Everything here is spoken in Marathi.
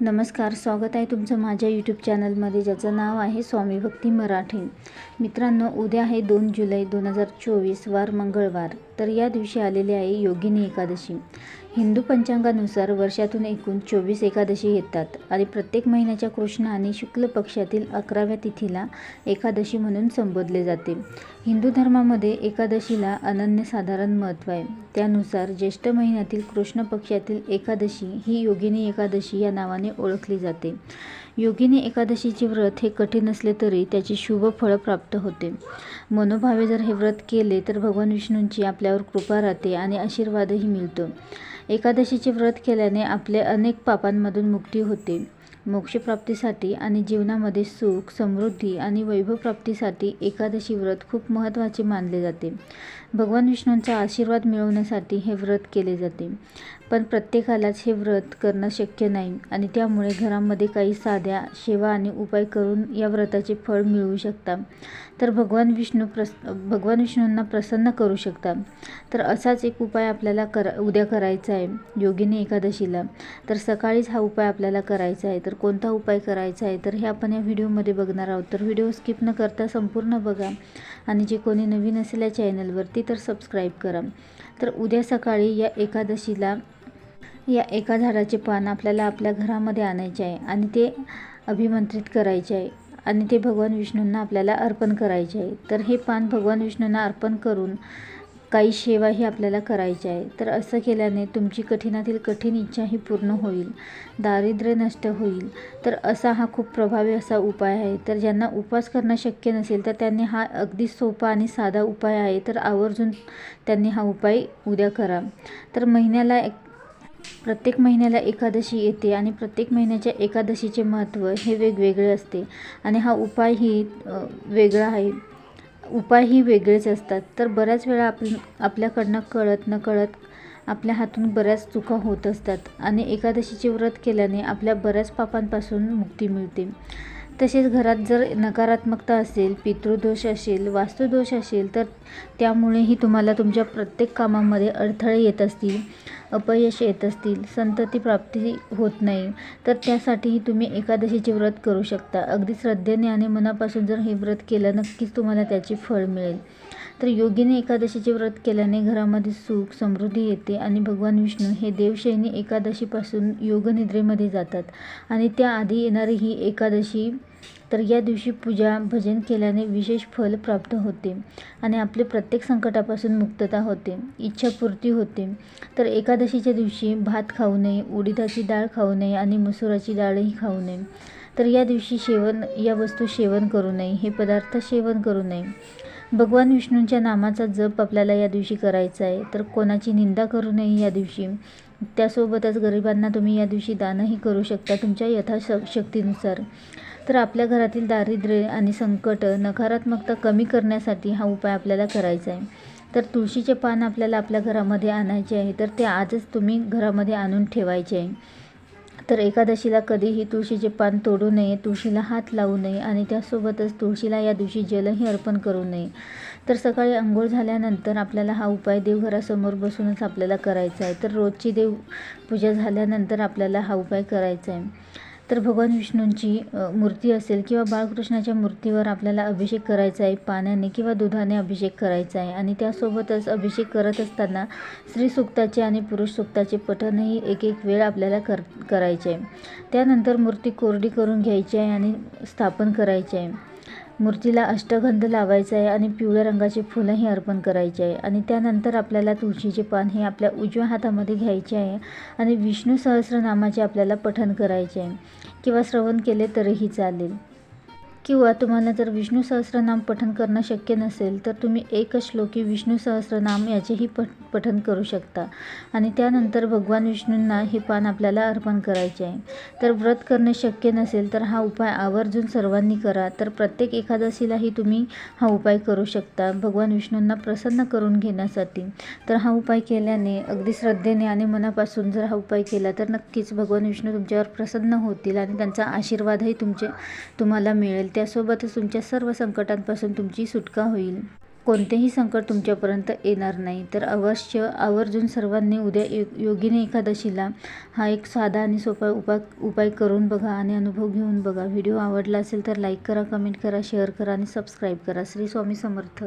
नमस्कार स्वागत आहे तुमचं माझ्या यूट्यूब चॅनलमध्ये ज्याचं नाव आहे स्वामी भक्ती मराठी. मित्रांनो उद्या आहे दोन जुलै दोन हजार चोवीस वार मंगळवार. तर या दिवशी आलेली आहे योगिनी एकादशी. हिंदू पंचांगानुसार वर्षातून एकूण चोवीस एकादशी येतात आणि प्रत्येक महिन्याच्या कृष्ण आणि शुक्ल पक्षातील अकराव्या तिथीला एकादशी म्हणून संबोधले जाते. हिंदू धर्मामध्ये एकादशीला अनन्यसाधारण महत्त्व आहे. त्यानुसार ज्येष्ठ महिन्यातील कृष्ण पक्षातील एकादशी ही योगिनी एकादशी या नावाने ओळखली जाते. योगिनी एकादशीचे व्रत हे कठीण असले तरी त्याचे शुभ फळ प्राप्त होते. मनोभावे जर हे व्रत केले तर भगवान विष्णूंची आपल्यावर कृपा राहते आणि आशीर्वादही मिळतो. एकादशीचे व्रत केल्याने आपले अनेक पापांमधून मुक्ती होते. मोक्षप्राप्तीसाठी आणि जीवनामध्ये सुख समृद्धी आणि वैभवप्राप्तीसाठी एकादशी व्रत खूप महत्त्वाचे मानले जाते. भगवान विष्णूंचा आशीर्वाद मिळवण्यासाठी हे व्रत केले जाते. पण प्रत्येकालाच हे व्रत करणं शक्य नाही आणि त्यामुळे घरामध्ये काही साध्या सेवा आणि उपाय करून या व्रताचे फळ मिळवू शकता. तर भगवान विष्णू प्रस भगवान विष्णूंना प्रसन्न करू शकता. तर असाच एक उपाय आपल्याला करा उद्या करायचा आहे योगिनी एकादशीला. तर सकाळीच हा उपाय आपल्याला करायचा आहे. तर कोणता उपाय करायचा आहे तर हे आपण या व्हिडिओमध्ये बघणार आहोत. तर व्हिडिओ स्किप न करता संपूर्ण बघा आणि जे कोणी नवीन असेल या चॅनलवरती तर सबस्क्राईब करा. तर उद्या सकाळी या एकादशीला या एका झाडाचे पान आपल्याला आपल्या घरामध्ये आणायचे आहे आणि ते अभिमंत्रित करायचे आहे आणि ते भगवान विष्णूंना आपल्याला अर्पण करायचे आहे. तर हे पान भगवान विष्णूंना अर्पण करून काही सेवाही आपल्याला करायची आहे. तर असं केल्याने तुमची कठीणातील कठीण इच्छाही पूर्ण होईल. दारिद्र्य नष्ट होईल. तर असा हा खूप प्रभावी असा उपाय आहे. तर ज्यांना उपवास करणं शक्य नसेल तर त्यांनी हा अगदी सोपा आणि साधा उपाय आहे. तर आवर्जून त्यांनी हा उपाय उद्या करा. तर महिन्याला एक प्रत्येक महिन्याला एकादशी येते आणि प्रत्येक महिन्याच्या एकादशीचे महत्त्व हे वेगवेगळे असते. आणि हा उपायही वेगळा आहे. उपायही वेगळेच असतात. तर बऱ्याच वेळा आप आपल्याकडनं कळत नकळत आपल्या हातून बऱ्याच चुका होत असतात. आणि एकादशीचे व्रत केल्याने आपल्या बऱ्याच पापांपासून मुक्ती मिळते. तसेच घरात जर नकारात्मकता असेल पितृदोष असेल वास्तुदोष असेल तर त्यामुळेही तुम्हाला तुमच्या प्रत्येक कामामध्ये अडथळे येत असतील अपयश येत असतील संतती प्राप्ती होत नाही. तर त्यासाठीही तुम्ही एकादशीचे व्रत करू शकता. अगदी श्रद्धेने आणि मनापासून जर हे व्रत केलं नक्कीच तुम्हाला त्याचे फळ मिळेल. तर योगीने एकादशीचे व्रत केल्याने घरामध्ये सुख समृद्धी येते आणि भगवान विष्णू हे देवशयनी एकादशीपासून योगनिद्रेमध्ये जातात. आणि त्याआधी येणारी ही एकादशी तर या दिवशी पूजा भजन केल्याने विशेष फल प्राप्त होते आणि आपले प्रत्येक संकटापासून मुक्तता होते इच्छापूर्ती होते. तर एकादशीच्या दिवशी भात खाऊ नये उडीदाची डाळ खाऊ नये आणि मसुराची डाळही खाऊ नये. तर या दिवशी सेवन या वस्तू सेवन करू नये हे पदार्थ सेवन करू नये. भगवान विष्णूंच्या नामाचा जप आपल्याला या दिवशी करायचा आहे. तर कोणाची निंदा करू नये या दिवशी त्यासोबतच गरिबांना तुम्ही या दिवशी दानही करू शकता तुमच्या यथाशक्तीनुसार. तर आपल्या घरातील दारिद्र्य आणि संकट नकारात्मकता कमी करण्यासाठी हा उपाय आपल्याला करायचा आहे. तर तुळशीचे पान आपल्याला आपल्या घरामध्ये आणायचे आहे. तर ते आजच तुम्ही घरामध्ये आणून ठेवायचे आहे. तर एकादशीला कधीही तुळशीचे पान तोडू नये तुळशीला हात लावू नये आणि त्यासोबतच तुळशीला या दिवशी जलही अर्पण करू नये. तर सकाळी अंघोळ झाल्यानंतर आपल्याला हा उपाय देवघरासमोर बसूनच आपल्याला करायचा आहे. तर रोजची देव पूजा झाल्यानंतर आपल्याला हा उपाय करायचा आहे. तर भगवान विष्णूंची मूर्ती असेल किंवा बाळकृष्णाच्या मूर्तीवर आपल्याला अभिषेक करायचा आहे पाण्याने किंवा दुधाने अभिषेक करायचा आहे आणि त्यासोबतच अभिषेक करत असताना स्त्री सुक्ताचे आणि पुरुष सुक्ताचे पठणही एक एक वेळ आपल्याला कर करायचे आहे. त्यानंतर मूर्ती कोरडी करून घ्यायची आहे आणि स्थापन करायचे आहे. मूर्तीला अष्टगंध लावायचा आहे आणि पिवळ्या रंगाचे फुलंही अर्पण करायचे आहे. आणि त्यानंतर आपल्याला तुळशीचे पान हे आपल्या उजव्या हातामध्ये घ्यायचे आहे आणि विष्णू सहस्रनामाचे आपल्याला पठण करायचे आहे. किंवा श्रवण केले तरीही चालेल. किंवा तुम्हाला जर विष्णू सहस्रनाम पठन करणं शक्य नसेल तर तुम्ही एक श्लोकी विष्णू सहस्रनाम याचेही पठ पठन करू शकता. आणि त्यानंतर भगवान विष्णूंना हे पान आपल्याला अर्पण करायचे आहे. तर व्रत करणे शक्य नसेल तर हा उपाय आवर्जून सर्वांनी करा. तर प्रत्येक एकादशीलाही तुम्ही हा उपाय करू शकता भगवान विष्णूंना प्रसन्न करून घेण्यासाठी. तर हा उपाय केल्याने अगदी श्रद्धेने आणि मनापासून जर हा उपाय केला तर नक्कीच भगवान विष्णू तुमच्यावर प्रसन्न होतील आणि त्यांचा आशीर्वादही तुमचे तुम्हाला मिळेल. त्यासोबतच तुमच्या सर्व संकटांपासून तुमची सुटका होईल. कोणतेही संकट तुमच्यापर्यंत येणार नाही. तर अवश्य आवर्जून सर्वांनी उद्या यो योगिनी एकादशीला हा एक साधा आणि सोपा उपाय उपाय करून बघा आणि अनुभव घेऊन बघा. व्हिडिओ आवडला असेल तर लाईक करा कमेंट करा शेअर करा आणि सबस्क्राईब करा. श्री स्वामी समर्थ.